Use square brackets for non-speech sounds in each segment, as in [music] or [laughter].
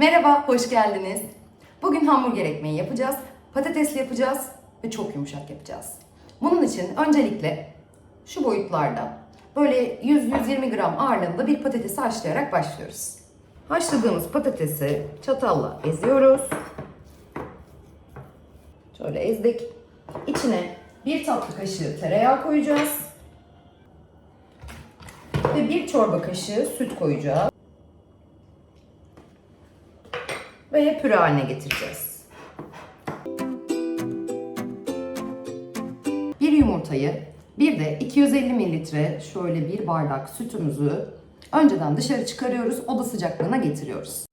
Merhaba, hoş geldiniz. Bugün hamburger ekmeği yapacağız. Patatesli yapacağız ve çok yumuşak yapacağız. Bunun için öncelikle şu boyutlarda böyle 100-120 gram ağırlığında bir patatesi haşlayarak başlıyoruz. Haşladığımız patatesi çatalla eziyoruz. Şöyle ezdik. İçine bir tatlı kaşığı tereyağı koyacağız. Ve bir çorba kaşığı süt koyacağız. Ve püre haline getireceğiz. Bir yumurtayı, bir de 250 mililitre şöyle bir bardak sütümüzü önceden dışarı çıkarıyoruz, oda sıcaklığına getiriyoruz.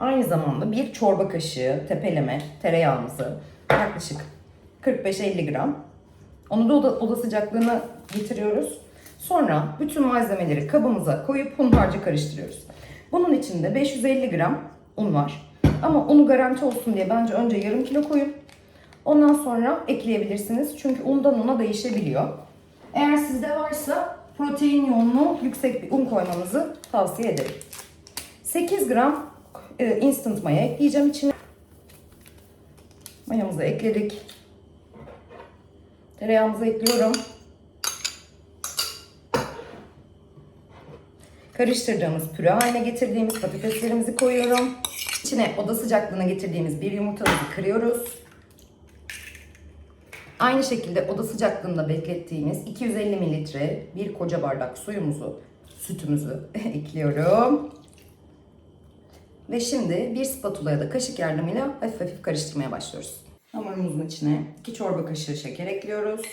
Aynı zamanda bir çorba kaşığı tepeleme tereyağımızı yaklaşık 45-50 gram onu da oda, oda sıcaklığına getiriyoruz. Sonra bütün malzemeleri kabımıza koyup un harcı karıştırıyoruz. Bunun içinde 550 gram un var. Ama unu garanti olsun diye bence önce yarım kilo koyun. Ondan sonra ekleyebilirsiniz. Çünkü undan una değişebiliyor. Eğer sizde varsa protein yoğunluğu yüksek bir un koymanızı tavsiye ederim. 8 gram e, instant maya ekleyeceğim içine. Mayamızı ekledik. Tereyağımızı ekliyorum. Karıştırdığımız püre haline getirdiğimiz patateslerimizi koyuyorum. İçine oda sıcaklığına getirdiğimiz bir yumurtamızı kırıyoruz. Aynı şekilde oda sıcaklığında beklettiğimiz 250 mililitre bir koca bardak suyumuzu, sütümüzü [laughs] ekliyorum. Ve şimdi bir spatula ya da kaşık yardımıyla hafif hafif karıştırmaya başlıyoruz. Hamurumuzun içine 2 çorba kaşığı şeker ekliyoruz.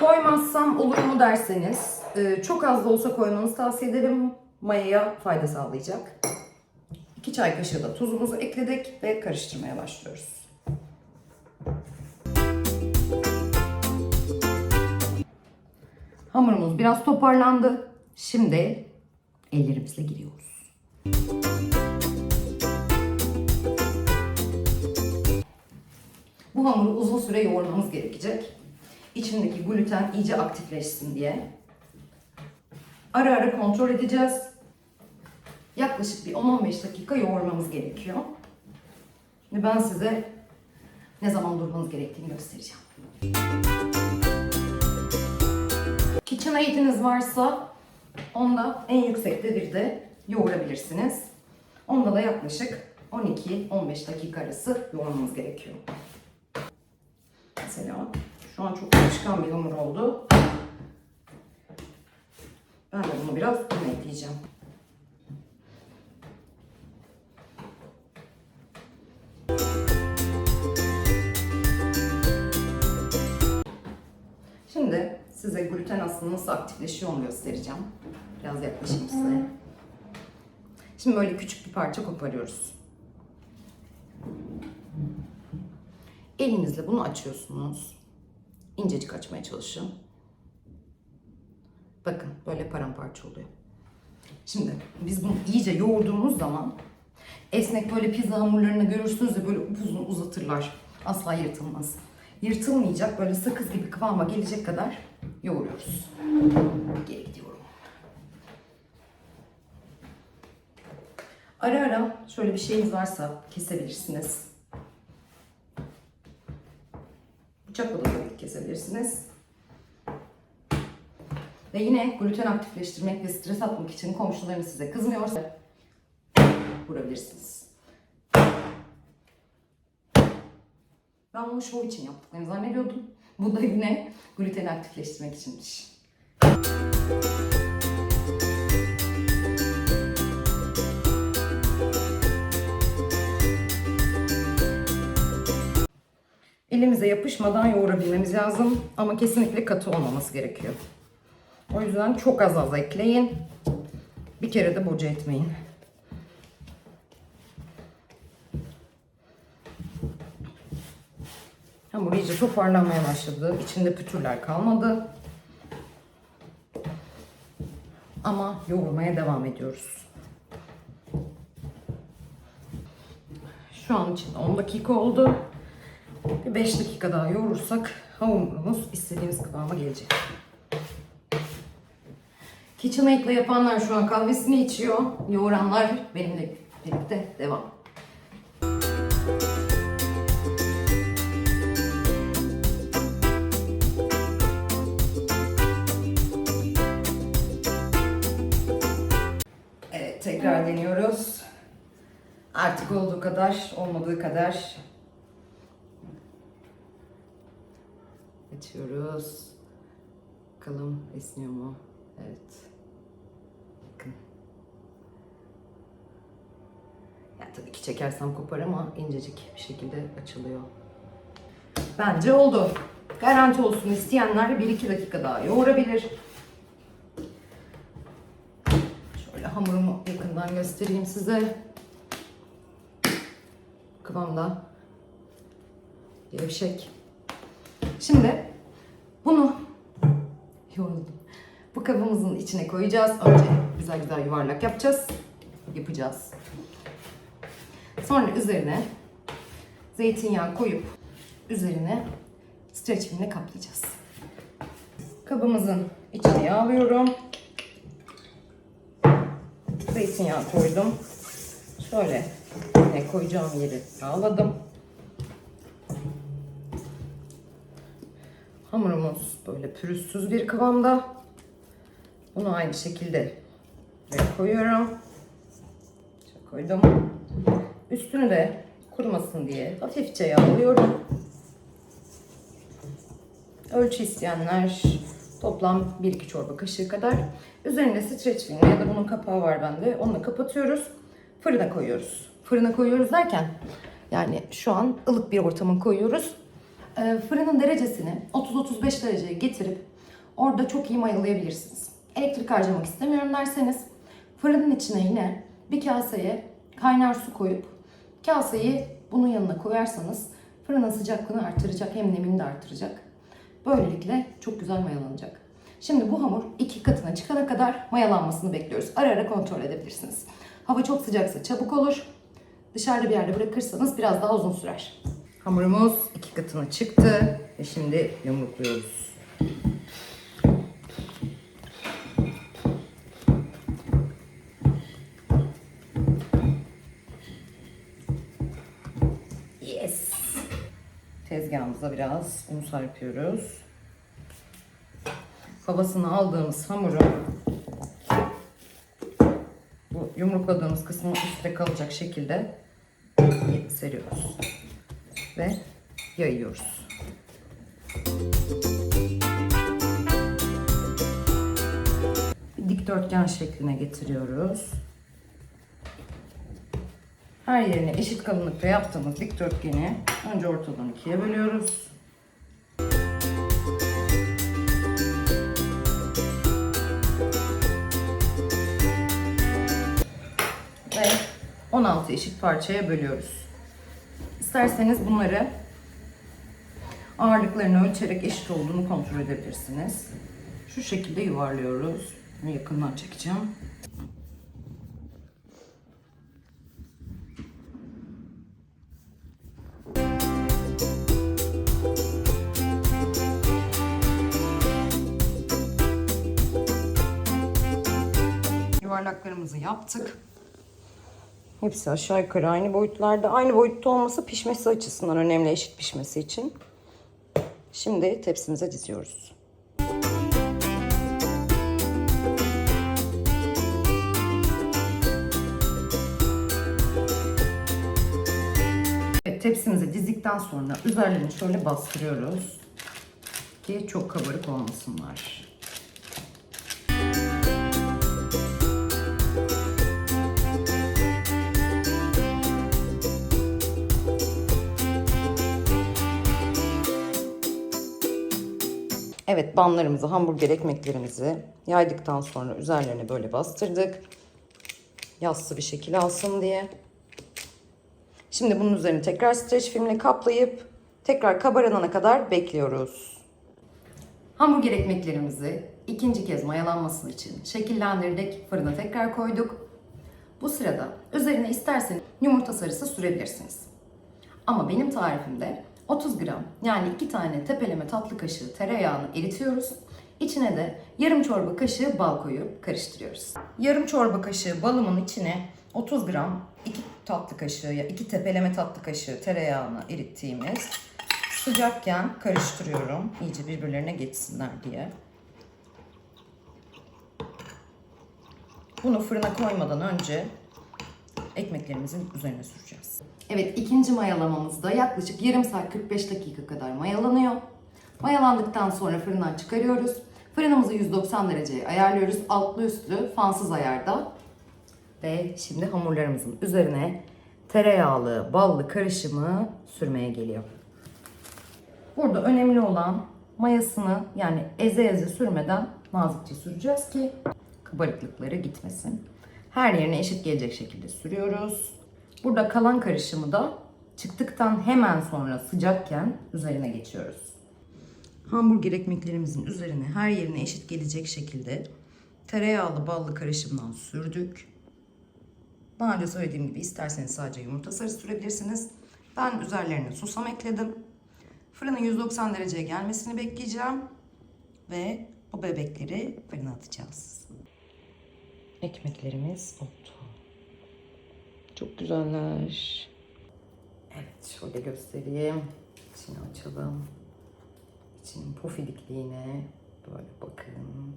Koymazsam olur mu derseniz e, çok az da olsa koymanızı tavsiye ederim. Mayaya fayda sağlayacak. 2 çay kaşığı da tuzumuzu ekledik ve karıştırmaya başlıyoruz. Hamurumuz biraz toparlandı. Şimdi ellerimizle giriyoruz. Bu hamuru uzun süre yoğurmamız gerekecek. İçindeki gluten iyice aktifleşsin diye. Ara ara kontrol edeceğiz. Yaklaşık bir 10-15 dakika yoğurmamız gerekiyor. Ve ben size ne zaman durmanız gerektiğini göstereceğim. KitchenAid'iniz varsa onda en yüksekte bir de yoğurabilirsiniz. Onda da yaklaşık 12-15 dakika arası yoğurmamız gerekiyor. Mesela şu an çok yapışkan bir hamur oldu. Ben de bunu biraz un ekleyeceğim. Şimdi size gluten aslında nasıl aktifleşiyor onu göstereceğim. Biraz yaklaşayım size. Şimdi böyle küçük bir parça koparıyoruz. Elinizle bunu açıyorsunuz. İncecik açmaya çalışın. Bakın böyle paramparça oluyor. Şimdi biz bunu iyice yoğurduğumuz zaman esnek böyle pizza hamurlarını görürsünüz de böyle upuzun uzatırlar. Asla yırtılmaz. Yırtılmayacak böyle sakız gibi kıvama gelecek kadar yoğuruyoruz. Geri gidiyorum. Ara ara şöyle bir şeyiniz varsa kesebilirsiniz. Bıçakla da kesebilirsiniz. Ve yine gluten aktifleştirmek ve stres atmak için komşularınız size kızmıyorsa vurabilirsiniz. Ben bunu şov için yaptıklarını zannediyordum. Bu da yine gluteni aktifleştirmek içinmiş. Elimize yapışmadan yoğurabilmemiz lazım ama kesinlikle katı olmaması gerekiyor. O yüzden çok az az ekleyin. Bir kere de boca etmeyin. Hamur iyice toparlanmaya başladı. İçinde pütürler kalmadı. Ama yoğurmaya devam ediyoruz. Şu an için 10 dakika oldu. Bir 5 dakika daha yoğurursak hamurumuz istediğimiz kıvama gelecek. KitchenAid'le yapanlar şu an kahvesini içiyor. Yoğuranlar benimle birlikte devam. Evet, tekrar deniyoruz. Artık olduğu kadar, olmadığı kadar açıyoruz. Bakalım esniyor mu? Evet. Bakın. Ya tabii ki çekersem kopar ama incecik bir şekilde açılıyor. Bence oldu. Garanti olsun isteyenler 1-2 dakika daha yoğurabilir. Şöyle hamurumu yakından göstereyim size. Kıvamda gevşek. Şimdi bunu yoruldum. Bu kabımızın içine koyacağız. Önce güzel güzel yuvarlak yapacağız. Yapacağız. Sonra üzerine zeytinyağı koyup üzerine streç filmle kaplayacağız. Kabımızın içine yağlıyorum. Zeytinyağı koydum. Şöyle yine koyacağım yeri yağladım. Hamurumuz böyle pürüzsüz bir kıvamda. Bunu aynı şekilde koyuyorum. Koydum. Üstünü de kurumasın diye hafifçe yağlıyorum. Ölçü isteyenler toplam 1-2 çorba kaşığı kadar. Üzerinde streç filmi ya da bunun kapağı var bende. Onunla kapatıyoruz. Fırına koyuyoruz. Fırına koyuyoruz derken yani şu an ılık bir ortama koyuyoruz. Ee, fırının derecesini 30-35 dereceye getirip orada çok iyi mayalayabilirsiniz. Elektrik harcamak istemiyorum derseniz fırının içine yine bir kaseye kaynar su koyup kaseyi bunun yanına koyarsanız fırının sıcaklığını artıracak hem nemini de artıracak. Böylelikle çok güzel mayalanacak. Şimdi bu hamur iki katına çıkana kadar mayalanmasını bekliyoruz. Ara ara kontrol edebilirsiniz. Hava çok sıcaksa çabuk olur. Dışarıda bir yerde bırakırsanız biraz daha uzun sürer. Hamurumuz iki katına çıktı ve şimdi yumrukluyoruz. Tezgahımıza biraz un serpiyoruz. Havasını aldığımız hamuru bu yumrukladığımız kısmın üstte kalacak şekilde seriyoruz ve yayıyoruz. Dikdörtgen şekline getiriyoruz. Her yerine eşit kalınlıkta yaptığımız dikdörtgeni önce ortadan ikiye bölüyoruz. Ve 16 eşit parçaya bölüyoruz. İsterseniz bunları ağırlıklarını ölçerek eşit olduğunu kontrol edebilirsiniz. Şu şekilde yuvarlıyoruz. Yakından çekeceğim. Yuvarlaklarımızı yaptık. Hepsi aşağı yukarı aynı boyutlarda. Aynı boyutta olması pişmesi açısından önemli, eşit pişmesi için. Şimdi tepsimize diziyoruz. Evet, tepsimize dizdikten sonra üzerlerini şöyle bastırıyoruz ki çok kabarık olmasınlar. Evet banlarımızı, hamburger ekmeklerimizi yaydıktan sonra üzerlerine böyle bastırdık. Yassı bir şekil alsın diye. Şimdi bunun üzerine tekrar streç filmle kaplayıp tekrar kabarana kadar bekliyoruz. Hamburger ekmeklerimizi ikinci kez mayalanması için şekillendirdik. Fırına tekrar koyduk. Bu sırada üzerine isterseniz yumurta sarısı sürebilirsiniz. Ama benim tarifimde 30 gram yani 2 tane tepeleme tatlı kaşığı tereyağını eritiyoruz. İçine de yarım çorba kaşığı bal koyup karıştırıyoruz. Yarım çorba kaşığı balımın içine 30 gram 2 tatlı kaşığı ya 2 tepeleme tatlı kaşığı tereyağını erittiğimiz sıcakken karıştırıyorum. İyice birbirlerine geçsinler diye. Bunu fırına koymadan önce ekmeklerimizin üzerine süreceğiz. Evet ikinci mayalamamız da yaklaşık yarım saat 45 dakika kadar mayalanıyor. Mayalandıktan sonra fırından çıkarıyoruz. Fırınımızı 190 dereceye ayarlıyoruz. Altlı üstlü fansız ayarda. Ve şimdi hamurlarımızın üzerine tereyağlı, ballı karışımı sürmeye geliyor. Burada önemli olan mayasını yani eze eze sürmeden nazikçe süreceğiz ki kabarıklıkları gitmesin. Her yerine eşit gelecek şekilde sürüyoruz. Burada kalan karışımı da çıktıktan hemen sonra sıcakken üzerine geçiyoruz. Hamburger ekmeklerimizin üzerine her yerine eşit gelecek şekilde tereyağlı ballı karışımdan sürdük. Daha önce söylediğim gibi isterseniz sadece yumurta sarısı sürebilirsiniz. Ben üzerlerine susam ekledim. Fırının 190 dereceye gelmesini bekleyeceğim. Ve o bebekleri fırına atacağız. Ekmeklerimiz oldu. Güzeller. Evet şöyle göstereyim. İçini açalım. İçinin pofidikliğine böyle bakın.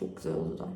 Çok güzel oldu da.